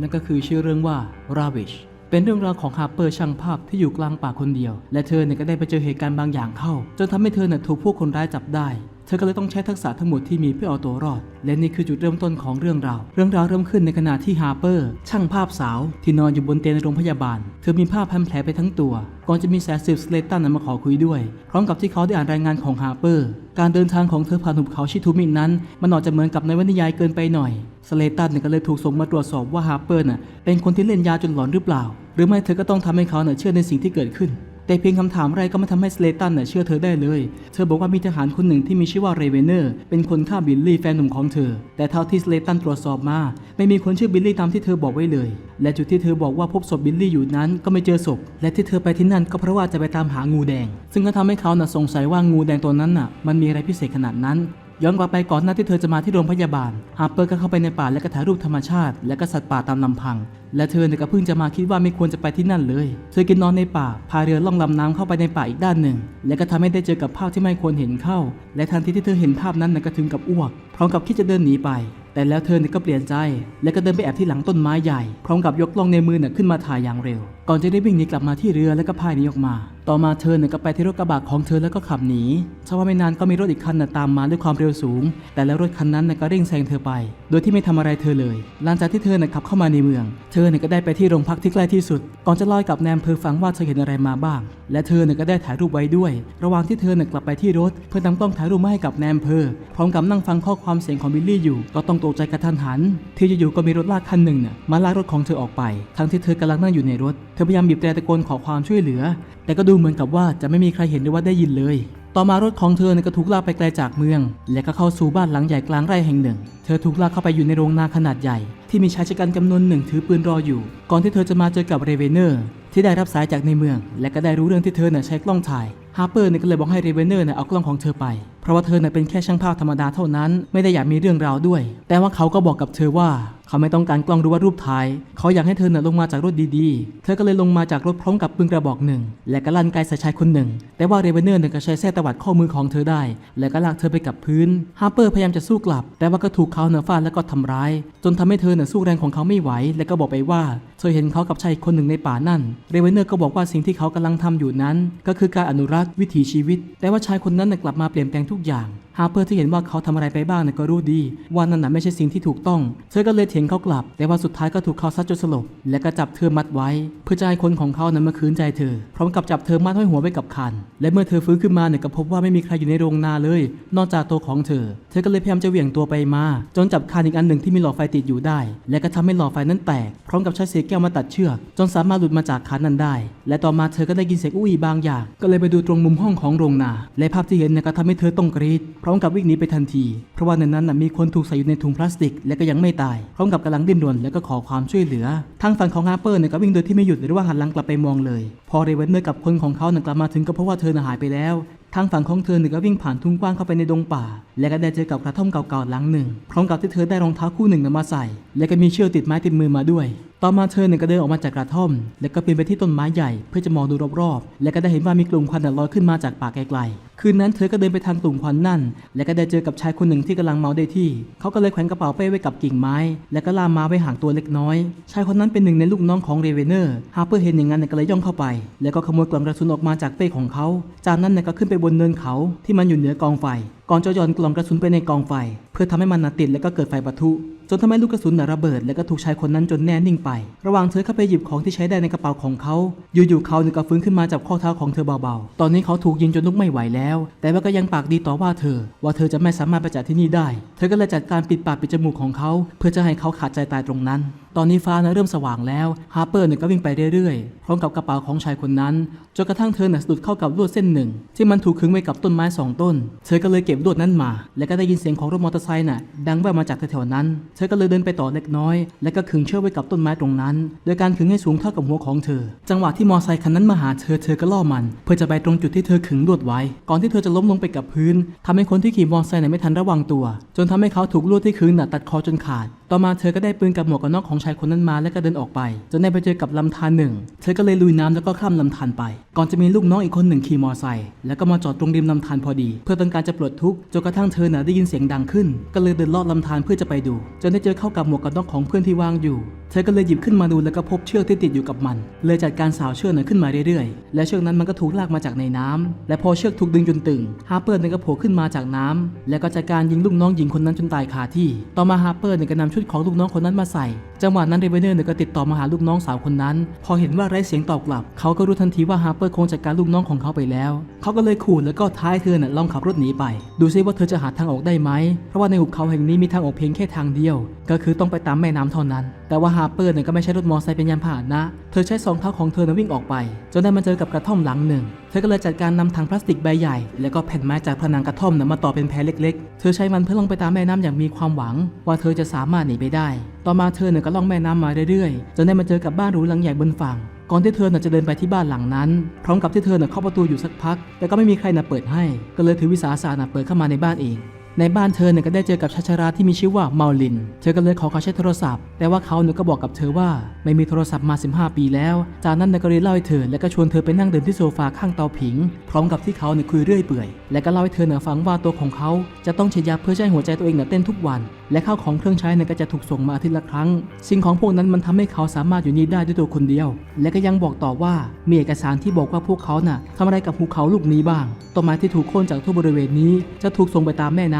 นั่นก็คือชื่อเรื่องว่า Ravish เป็นเรื่องราวของฮาร์เปอร์ช่างภาพที่อยู่กลางป่าคนเดียว และเธอเนี่ยก็ได้ไปเจอเหตุการณ์บางอย่างเข้า จนทำให้เธอเนี่ยถูกพวกคนร้ายจับได้ ธอก็เลยต้องใช้ทักษะทั้งหมดที่มีเพื่อเอาตัวรอด และนี่คือจุดเริ่มต้นของเรื่องราว เรื่องราวเริ่มขึ้นในขณะที่ฮาร์เปอร์ ช่างภาพสาว ที่นอนอยู่บนเตียงในโรงพยาบาล เธอมีผ้าพันแผลไปทั้งตัว ก่อนจะมีแสสืบสเลตันนำมาขอคุยด้วย พร้อมกับที่เขาได้อ่านรายงานของฮาร์เปอร์ การเดินทางของเธอผ่านหุบเขาชิทูมินนั้น มันออกจะเหมือนกับในวรรณนิยายเกินไปหน่อย สเลตันก็เลยถูกส่งมาตรวจสอบว่าฮาร์เปอร์น่ะเป็นคนที่เล่นยาจนหลอนหรือเปล่า หรือไม่เธอก็ต้องทำให้เขาเน่ะเชื่อในสิ่งที่เกิดขึ้น แต่เพียงคำถามไรก็ไม่ทำให้สเลตันเชื่อเธอได้เลย เธอบอกว่ามีทหารคนหนึ่งที่มีชื่อว่าเรเวเนอร์ เป็นคนฆ่าบิลลี่แฟนหนุ่มของเธอ แต่เท่าที่สเลตันตรวจสอบมา ไม่มีคนชื่อบิลลี่ตามที่เธอบอกไว้เลย และจุดที่เธอบอกว่าพบศพบิลลี่อยู่นั้นก็ไม่เจอศพ และที่เธอไปที่นั่นก็เพราะว่าจะไปตามหางูแดง ซึ่งก็ทำให้เขาน่ะสงสัยว่างูแดงตัวนั้นน่ะมันมีอะไรพิเศษขนาดนั้น ย้อนกลับไปก่อนหน้าที่เธอจะมาที่โรงพยาบาลฮาร์เปอร์ก็เข้าไปในป่าและก็ถ่ายรูปธรรมชาติ และก็สัตว์ป่าตามลำพัง และเธอเนี่ยก็เพิ่งจะมาคิดว่าไม่ควรจะไปที่นั่นเลย เธอกินนอนในป่า พายเรือล่องลำน้ำเข้าไปในป่าอีกด้านหนึ่ง และก็ทำให้ได้เจอกับภาพที่ไม่ควรเห็นเข้า และทันทีที่เธอเห็นภาพนั้นก็ถึงกับอ้วก พร้อมกับคิดจะเดินหนีไป แต่แล้วเธอเนี่ยก็เปลี่ยนใจ และก็เดินไปแอบที่หลังต้นไม้ใหญ่ พร้อมกับยกกล้องในมือน่ะขึ้นมาถ่ายอย่างเร็ว ก่อนจะได้วิ่งหนีกลับมาที่เรือแล้วก็พายหนีออกมา ต่อมาเธอเนี่ยก็ไปที่รถกระบะของเธอแล้วก็ขับหนีชาว่าไม่นานก็มีรถอีกคันน่ะตามมาด้วยความเร็วสูง แต่แล้วรถคันนั้นน่ะก็เร่งแซงเธอไป โดยที่ไม่ทำอะไรเธอเลย หลังจากที่เธอน่ะขับเข้ามาในเมือง เธอเนี่ยก็ได้ไปที่โรงพักที่ใกล้ที่สุด ก่อนจะล่าให้กับแนมเพอฟังว่าเธอเห็นอะไรมาบ้าง และเธอเนี่ยก็ได้ถ่ายรูปไว้ด้วย ระหว่างที่เธอเนี่ยกลับไปที่รถ เพื่อนำกล้องถ่ายรูปมาให้กับแนมเพอพร้อมกับนั่งฟังข้อความเสียงของบิลลี่อยู่ ก็ต้องตกใจกระทันหัน ที่อยู่ๆก็มีรถลากคันหนึ่งเนี่ยมาลากรถของเธอออกไป ทั้งที่เธอกำลังนั่งอยู่ในรถ เธอพยายามบีบแตรตะโกนขอความช่วยเหลือ แต่ก็ดูเหมือนกับว่าจะไม่มีใครเห็นหรือว่าได้ยินเลย ต่อมารถของเธอเนี่ยก็ถูกลากไปไกลจากเมือง และก็เข้าสู่บ้านหลังใหญ่กลางไร่แห่งหนึ่ง เธอถูกลากเข้าไปอยู่ในโรงนาขนาดใหญ่ ที่มีชายชะกันจำนวนหนึ่งถือปืนรออยู่ ก่อนที่เธอจะมาเจอกับเรเวเนอร์ ที่ได้รับสายจากในเมือง และก็ได้รู้เรื่องที่เธอเนี่ยใช้กล้องถ่ายฮาร์เปอร์เนี่ยก็เลยบอกให้เรเวเนอร์เนี่ยเอากล้องของเธอไป เพราะว่าเธอเนี่ยเป็นแค่ช่างภาพธรรมดาเท่านั้น ไม่ได้อยากมีเรื่องราวด้วย แต่ว่าเขาก็บอกกับเธอว่า เขาไม่ต้องการกล้องหรือว่ารูปถ่าย เขาอยากให้เธอเนี่ยลงมาจากรถดีๆ เธอก็เลยลงมาจากรถพร้อมกับปืนกระบอกหนึ่ง และก็ลั่นไกใส่ชายคนหนึ่ง แต่ว่าเรเวเนอร์เนี่ยก็ใช้แส้ตวัดข้อมือของเธอได้ และก็ลากเธอไปกับพื้น ฮาร์เปอร์พยายามจะสู้กลับ แต่ว่าก็ถูกเขาเนี่ยฟาดแล้วก็ทำร้าย จนทำให้เธอเนี่ยสู้แรงของเขาไม่ไหว และก็บอกไปว่า เธอเห็นเขากับชายคนหนึ่งในป่านั่น เรเวเนอร์ก็บอกว่าสิ่งที่เขากำลังทำอยู่นั้น ก็คือการอนุรักษ์วิถีชีวิต แต่ว่าชายคนนั้นกลับมาเปลี่ยนแปลงทุกอย่างฮาร์เปอร์ที่เห็นว่าเขาทำอะไรไปบ้างน่ะก็รู้ดี ว่านั่นน่ะไม่ใช่สิ่งที่ถูกต้อง เธอก็เลยเถียงเขากลับ แต่ว่าสุดท้ายก็ถูกเขาซัดจนสลบ และก็จับเธอมัดไว้ เพื่อจะให้คนของเขานั้นมาคืนใจเธอ พร้อมกับจับเธอมัดห้อยหัวไว้กับคัน และเมื่อเธอฟื้นขึ้นมาเนี่ยก็พบว่าไม่มีใครอยู่ในโรงนาเลย นอกจากตัวของเธอ เธอก็เลยพยายามจะเหวี่ยงตัวไปมา จนจับคานอีกอันหนึ่งที่มีหลอดไฟติดอยู่ได้ และก็ทำให้หลอดไฟนั้นแตก พร้อมกับใช้เศษแก้วมาตัดเชือก จนสามารถหลุดมาจากคานนั้นได้ และต่อมาเธอก็ได้ยินเสียงอุ้ยบางอย่าง ก็เลยไปดูตรงมุมห้องของโรงนา และภาพที่เห็นเนี่ยก็ทำให้เธอต้องกรีดพร้อมกับวิ่งหนีไปทันที เพราะว่าในนั้นมีคนถูกใส่อยู่ในถุงพลาสติก และก็ยังไม่ตาย พร้อมกับกำลังดิ้นรนและก็ขอความช่วยเหลือ ทางฝั่งของฮาร์เปอร์เนี่ยก็วิ่งโดยที่ไม่หยุดหรือว่าหันหลังกลับไปมองเลย พอเรเวนเนอร์กับคนของเขาเนี่ยกลับมาถึงก็เพราะว่าเธอหายไปแล้วทางฝั่งของเธอเนี่ยก็วิ่งผ่านทุ่งกว้างเข้าไปในดงป่า และก็ได้เจอกับกระท่อมเก่าๆหลังหนึ่ง พร้อมกับที่เธอได้รองเท้าคู่หนึ่งมาใส่ และก็มีเชือกติดไม้ติดมือมาด้วย ต่อมาเธอเนี่ยก็เดินออกมาจากกระท่อม และก็ปีนไปที่ต้นไม้ใหญ่เพื่อจะมองดูรอบๆ และก็ได้เห็นว่ามีกลุ่มควันลอยขึ้นมาจากป่าไกลๆ คืนนั้นเธอก็เดินไปทางกลุ่มควันนั่น และก็ได้เจอกับชายคนหนึ่งที่กำลังเมาได้ที่ เขาก็เลยแขวนกระเป๋าเป้ไว้กับกิ่งไม้ และก็ล่ามมาไว้ห่างตัวเล็กน้อย ชายคนนั้นเป็นหนึ่งในลูกน้องของเรเวเนอร์ ฮาร์เปอร์เห็นอย่างนั้นก็เลยย่องเข้าไป แล้วก็ขโมยกล่องกระสุนออกมาจากเป้ของเขา จากนั้นก็ขึ้นไปบนเนินเขาที่มันอยู่เหนือกองไฟ ก่อนจะย่อนกล่องกระสุนไปในกองไฟ เพื่อทำให้มันน่ะติดและก็เกิดไฟปะทุ จนทำให้ลูกกระสุนระเบิด และก็ถูกชายคนนั้นจนแน่นิ่งไป ระหว่างเธอเข้าไปหยิบของที่ใช้ได้ในกระเป๋าของเขา อยู่ๆเขาเนี่ยก็ฟื้นขึ้นมาจับข้อเท้าของเธอเบาๆ ตอนนี้เขาถูกยิงจนลุกไม่ไหวแล้ว แต่ว่าก็ยังปากดีต่อว่าเธอ ว่าเธอจะไม่สามารถไปจากที่นี่ได้ เธอก็เลยจัดการปิดปากปิดจมูกของเขา เพื่อจะให้เขาขาดใจตายตรงนั้นตอนนี้ฟ้านะเริ่มสว่างแล้วฮาร์เปอร์เนี่ยก็วิ่งไปเรื่อยๆ พร้อมกับกระเป๋าของชายคนนั้นจนกระทั่งเธอน่ะสะดุดเข้ากับลวดเส้นหนึ่ง ที่มันถูกขึงไว้กับต้นไม้สองต้น เธอก็เลยเก็บลวดนั้นมา และก็ได้ยินเสียงของรถมอเตอร์ไซค์น่ะดังแว่วมาจากแถวๆนั้น เธอก็เลยเดินไปต่อเล็กน้อย และก็ขึงเชือกไว้กับต้นไม้ตรงนั้น โดยการขึงให้สูงเท่ากับหัวของเธอ จังหวะที่มอเตอร์ไซค์คันนั้นมาหาเธอเธอก็ล่อมัน เพื่อจะไปตรงจุดที่เธอขึงลวดไว้ ก่อนที่เธอจะล้มลงไปกับพื้นทำให้คนที่ขี่มอเตอร์ไซค์ไม่ทันระวังตัว จนทำให้เขาถูกลวดที่ขึงน่ะตัดคอจนขาด ต่อมาเธอก็ได้ปืนกับหมวกกันน็อกของชายคนนั้นมาและก็เดินออกไป จนได้ไปเจอกับลำธารหนึ่ง เธอก็เลยลุยน้ำแล้วก็ข้ามลำธารไป ก่อนจะมีลูกน้องอีกคนหนึ่งขี่มอไซค์แล้วก็มาจอดตรงริมลำธารพอดี เพื่อต้องการจะปลดทุกข์จนกระทั่งเธอน่ะได้ยินเสียงดังขึ้น ก็เลยเดินลอดลำธารเพื่อจะไปดู จนได้เจอเข้ากับหมวกกันน็อกของเพื่อนที่วางอยู่ เธอก็เลยหยิบขึ้นมาดูแล้วก็พบเชือกที่ติดอยู่กับมัน เลยจัดการสาวเชือกนั้นขึ้นมาเรื่อยๆ และเชือกนั้นมันก็ถูกลากมาจากในน้ำและพอเชือกถูกดึงจนตึงฮาร์เปอร์เนี่ยก็โผล่ขึ้นมาจากน้ำแล้วก็จัดการยิงลูกน้องหญิงคนนั้นจนตายคาที่ ต่อมาฮาร์เปอร์เนี่ยก็นำชุดของลูกน้องคนนั้นมาใส่ จังหวะนั้นเรเวเนอร์เนี่ยก็ติดต่อมาหาลูกน้องสาวคนนั้น พอเห็นว่าไร้เสียงตอบกลับ เขาก็รู้ทันทีว่าฮาร์เปอร์คงจัดการลูกน้องของเขาไปแล้ว เขาก็เลยขู่แล้วก็ท้ายเธอน่ะลองขับรถหนีไป ดูซิว่าเธอจะหาทางออกได้ไหม เพราะว่าในหุบเขาแห่งนี้มีทางออกเพียงแค่ทางเดียว ก็คือต้องไปตามแม่น้ำเท่านั้น แต่ว่าฮาร์เปอร์เนี่ยก็ไม่ใช่รถมอเตอร์ไซค์เป็นยานพาหนะ เธอใช้สองเท้าของเธอนะวิ่งออกไป จนได้มาเจอกับกระท่อมหลังหนึ่ง เธอก็เลยจัดการนำถังพลาสติกใบใหญ่ แล้วก็แผ่นไม้จากผนังกระท่อมนะมาต่อเป็นแพรเล็ก ๆ เธอใช้มันเพื่อลงไปตามแม่น้ำอย่างมีความหวัง ว่าเธอจะสามารถหนีไปได้ ต่อมาเธอเนี่ยก็ล่องแม่น้ำมาเรื่อยๆ จนได้มาเจอกับบ้านหรูหลังใหญ่บนฝั่ง ก่อนที่เธอน่ยจะเดินไปที่บ้านหลังนั้น พร้อมกับที่เธอน่ยเข้าประตูอยู่สักพัก แต่ก็ไม่มีใครน่ะเปิดให้ ก็เลยถือวิสาสะน่ะเปิดเข้ามาในบ้านเอง ในบ้านเธอเนี่ยก็ได้เจอกับชาชราที่มีชื่อว่าเมาลิน เธอก็เลยขอเขาใช้โทรศัพท์ แต่ว่าเขาเนี่ยก็บอกกับเธอว่าไม่มีโทรศัพท์มา 15 ปีแล้ว จากนั้นนี่ยก็เลยเล่าให้เธอ และก็ชวนเธอไปนั่งดื่มที่โซฟาข้างเตาผิง พร้อมกับที่เขาเนี่ยคุยเรื่อยเปื่อย และก็เล่าให้เธอเนี่ยฟังว่าตัวของเขาจะต้องฉีดยาเพื่อให้หัวใจตัวเองเนี่ยเต้นทุกวัน และข้าวของเครื่องใช้เนี่ยก็จะถูกส่งมาอาทิตย์ละครั้ง สิ่งของพวกนั้นมันทำให้เขาสามารถอยู่นี่ได้ด้วยตัวคนเดียว และก็ยังบอกต่อว่ามีเอกสารที่บอกว่าพวกเขาน่ะทำอะไรกับภูเขาลูกนี้บ้าง ต้นไม้ที่ถูกโค่นจากทั่วบริเวณนี้จะถูกส่งไปตามแม่น้ำ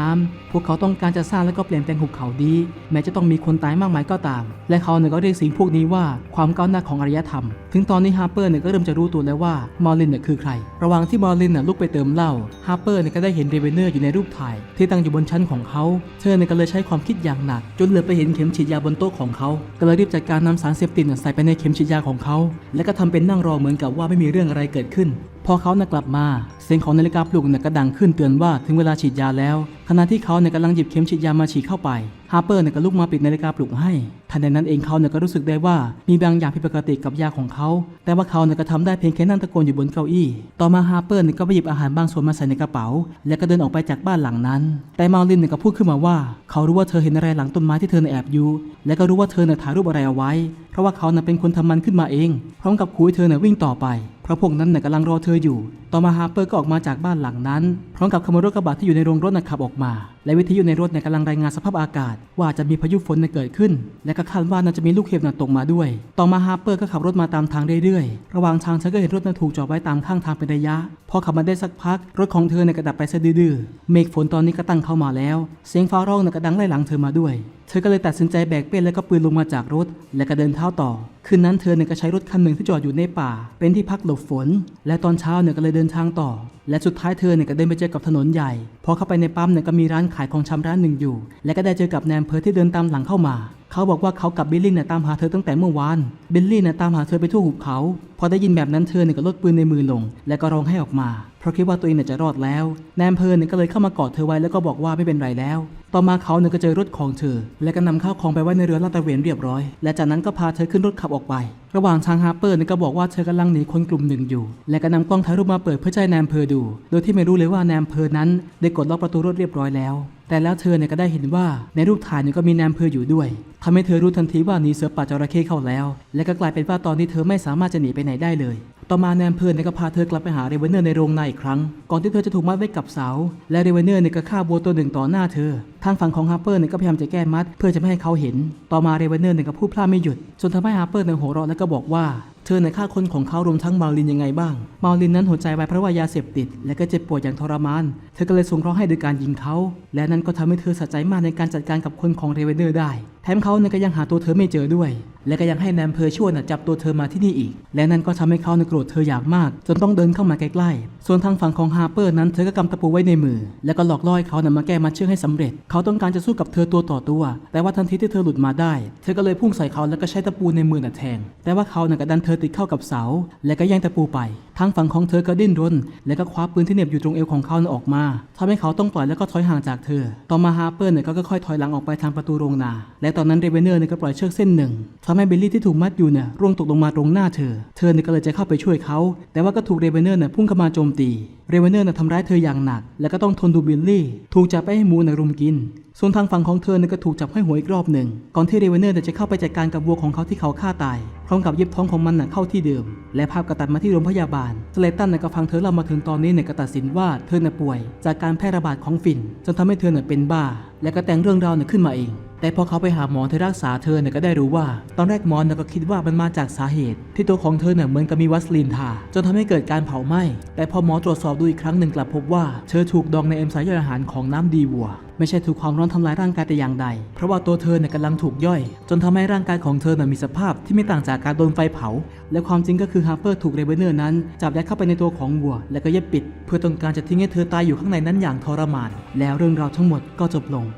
พวกเขาต้องการจะสร้างและก็เปลี่ยนแปลงภูเขาดี แม้จะต้องมีคนตายมากมายก็ตาม และเขาเนี่ยก็เรียกสิ่งพวกนี้ว่าความก้าวหน้าของอารยธรรม ถึงตอนนี้ฮาร์เปอร์เนี่ยก็เริ่มจะรู้ตัวแล้วว่ามอร์ลินเนี่ยคือใคร ระหว่างที่มอร์ลินน่ะลุกไปเติมเหล้าฮาร์เปอร์เนี่ยก็ได้เห็นเรเวเนอร์อยู่ในรูปถ่าย ที่ตั้งอยู่บนชั้นของเขา เธอเนี่ยก็เลยใช้ความคิดอย่างหนัก จนเหลือไปเห็นเข็มฉีดยาบนโต๊ะของเขา ก็เลยรีบจัดการนำสารเสพติดน่ะใส่ไปในเข็มฉีดยาของเขา และก็ทำเป็นนั่งรอเหมือนกับว่าไม่มีเรื่องอะไรเกิดขึ้นพอเขานะกลับมา เสียงของนาฬิกาปลุกนะก็ดังขึ้นเตือนว่าถึงเวลาฉีดยาแล้ว ขณะที่เขาเนี่ยกำลังหยิบเข็มฉีดยามาฉีดเข้าไปฮาร์เปอร์นก็ลุกมาปิดนาฬิกาปลุกให้ทันใดนั้นเองเขานี่ยก็รู้สึกได้ว่ามีบางอย่างผิดปกติกับยาของเขา แต่ว่าเขาเนี่ยก็ทำได้เพียงแค่นั่งตะโกนอยู่บนเก้าอี้ ต่อมาฮาร์เปอร์เนี่ยก็ไปหยิบอาหารบางส่วนมาใส่ในกระเป๋า แล้วก็เดินออกไปจากบ้านหลังนั้น แต่มาลินเนี่ยก็พูดขึ้นมาว่า เขารู้ว่าเธอเห็นอะไรหลังต้นไม้ที่เธอแอบอยู่ และก็รู้ว่าเธอนี่ยถ่ายรูปอะไรเอาไว้ เพราะว่าเขานะเป็นคนทำมันขึ้นมาเองพร้อมกับคุยเธอวิ่งต่อไป ราะพวกนั้นน่ะกำลังรอเธออยู่ ต่อมาฮาร์เปอร์ก็ออกมาจากบ้านหลังนั้น พร้อมกับขโมยรถกระบะที่อยู่ในโรงรถน่ะขับออกมา และวิทยุในรถเนี่ยกำลังรายงานสภาพอากาศ ว่าจะมีพายุฝนน่ะเกิดขึ้น และก็คาดว่าน่าจะมีลูกเห็บนะตกมาด้วย ต่อมาฮาร์เปอร์ก็ขับรถมาตามทางเรื่อยๆ ระหว่างทางเธอก็เห็นรถน่ะถูกจอดไว้ตามข้างทางเป็นระยะ พอขับมาได้สักพัก รถของเธอเนี่ยก็ดับไปซะดื้อๆเมฆฝนตอนนี้ก็ตั้งเข้ามาแล้ว เสียงฟ้าร้องเนี่ยก็ดังไล่หลังเธอมาด้วย เธอก็เลยตัดสินใจแบกเป้แล้วก็ปืนลงมาจากรถ และก็เดินเท้าต่อ คืนนั้นเธอเนี่ยก็ใช้รถคันหนึ่งที่จอดอยู่ในป่า เป็นที่พักหลบฝน และตอนเช้าเนี่ยก็เลยเดินินทางต่อและสุดท้ายเธอเนี่ยก็เดินไปเจอกับถนนใหญ่ พอเข้าไปในปั๊มเนี่ยก็มีร้านขายของชำร้านหนึ่งอยู่ และก็ได้เจอกับแนมเพอที่เดินตามหลังเข้ามา เขาบอกว่าเขากับบิลลี่เนี่ยตามหาเธอตั้งแต่เมื่อวาน บิลลี่เนี่ยตามหาเธอไปทั่วหุบเขา พอได้ยินแบบนั้นเธอเนี่ยก็ลดปืนในมือลง และก็ร้องให้ออกมา เพราะคิดว่าตัวเองเนี่ยจะรอดแล้ว แนมเพอเนี่ยก็เลยเข้ามากอดเธอไว้แล้วก็บอกว่าไม่เป็นไรแล้ว ต่อมาเขาเนี่ยก็เจอรถของเธอ และก็นำข้าวของไปไว้ในเรือลาดตระเวนเรียบร้อย และจากนั้นก็พาเธอขึ้นรถขับออกไประหว่างทางฮาร์เปอร์เนี่ยก็บอกว่าเธอกำลังหนีคนกลุ่มหนึ่งอยู่ และก็นำกล้องถ่ายรูปมาเปิดเพื่อให้แนมเพอดู โดยที่ไม่รู้เลยว่าแนมเพอนั้นได้กดล็อกประตูรถเรียบร้อยแล้ว แต่แล้วเธอเนี่ยก็ได้เห็นว่าในรูปถ่ายเนี่ยก็มีแนมเพออยู่ด้วยทำให้เธอรู้ทันทีว่าหนีเสือป่าจระเข้เข้าแล้ว และก็กลายเป็นว่าตอนนี้เธอไม่สามารถจะหนีไปไหนได้เลย ต่อมาแนมเพอเนี่ยก็พาเธอกลับไปหาเรเวนเนอร์ในโรงนาอีกครั้ง ก่อนที่เธอจะถูกมัดไว้กับเสา และเรเวนเนอร์เนี่ยก็ฆ่าวัวตัวหนึ่งต่อหน้าเธอ ทางฝั่งของฮาร์เปอร์เนี่ยก็พยายามจะแก้มัด เพื่อจะไม่ให้เขาเห็น ต่อมาเรเวนเนอร์เนี่ยก็พูดพลาดไม่หยุดจนทำให้ฮาร์เปอร์เนี่ยหัวเราะแล้วก็บอกว่า ธอในฆ่าคนของเขารวมทั้งมาลินยังไงบ้าง มาลินนั้นหัวใจวายเพราะว่ายาเสพติด และก็เจ็บปวดอย่างทรมาน เธอก็เลยสงเคราะห์ให้โดยการยิงเขา และนั่นก็ทำให้เธอสะใจมากในการจัดการกับคนของเรเวนเนอร์ได้แถมเขาเนี่ยก็ยังหาตัวเธอไม่เจอด้วย และก็ยังให้แนมเพอช่วยน่ะจับตัวเธอมาที่นี่อีก และนั่นก็ทำให้เขาเนี่ยโกรธเธออย่างมาก จนต้องเดินเข้ามาใกล้ๆ ส่วนทางฝั่งของฮาร์เปอร์นั้นเธอก็กำตะปูไว้ในมือ แล้วก็หลอกล่อให้เขาน่ะมาแก้มัดเชือกให้สำเร็จ เขาต้องการจะสู้กับเธอตัวต่อตัว แต่ว่าทันทีที่เธอหลุดมาได้ เธอก็เลยพุ่งใส่เขาแล้วก็ใช้ตะปูในมือน่ะแทง แต่ว่าเขาน่ะก็ดันเธอติดเข้ากับเสา และก็แย่งตะปูไปางฝั่งของเธอก็ดิ้นรน และก็คว้าปืนที่เหน็บอยู่ตรงเอวของเขาน่ะออกมาทำให้เขาต้องปล่อยแล้วก็ถอยห่างจากเธอ ต่อมาฮาร์เปอร์เนี่ยก็ค่อยๆถอยหลังออกไปทางประตูโรงนา และตอนนั้นเรเวนเนอร์เนี่ยก็ปล่อยเชือกเส้นหนึ่งทำให้เบลลี่ที่ถูกมัดอยู่เนี่ยร่วงตกลงมาตรงหน้าเธอ เธอเนี่ยก็เลยจะเข้าไปช่วยเขา แต่ว่าก็ถูกเรเวนเนอร์เนี่ยพุ่งเข้ามาโจมตี เรเวนเนอร์เนี่ยทำร้ายเธออย่างหนัก และก็ต้องทนดูเบลลี่ ถูกจับไปให้มูนรุมกิน ส่วนทางฝั่งของเธอเนี่ยก็ถูกจับให้หัวอีกรอบหนึ่ง ก่อนที่เรเวเนอร์จะเข้าไปจัดการกับวัวของเขาที่เขาฆ่าตาย พร้อมกับเย็บท้องของมันน่ะเข้าที่เดิม และภาพกระตัดมาที่โรงพยาบาลสเลตันนี่ยก็ฟังเธอเล่ามาถึงตอนนี้เนี่ยก็ตัดสินว่าเธอน่ะป่วย จากการแพร่ระบาดของฝิ่นจนทำให้เธอเนี่ยเป็นบ้า และก็แต่งเรื่องราวเนี่ยขึ้นมาเองแต่พอเขาไปหาหมอที่รักษาเธอเนี่ยก็ได้รู้ว่า ตอนแรกหมอเนี่ยก็คิดว่ามันมาจากสาเหตุ ที่ตัวของเธอเนี่ยเหมือนกับมีวัสลีนทาจนทำให้เกิดการเผาไหม้แต่พอหมอตรวจสอบดูอีกครั้งหนึ่งกลับพบว่าเธอถูกดองในเอนไซม์ย่อยอาหารของน้ำดีวัว ไม่ใช่ถูกความร้อนทำลายร่างกายแต่อย่างใด เพราะว่าตัวเธอเนี่ยกำลังถูกย่อย จนทำให้ร่างกายของเธอเนี่ยมีสภาพที่ไม่ต่างจากการโดนไฟเผา และความจริงก็คือฮาร์เปอร์ถูกเรเบเนอร์นั้น จับยัดเข้าไปในตัวของวัว และก็เย็บปิด เพื่อต้องการจะทิ้งให้เธอตายอยู่ข้างในนั้นอย่างทรมาน แล้วเรื่องราวทั้งหมดก็จบลง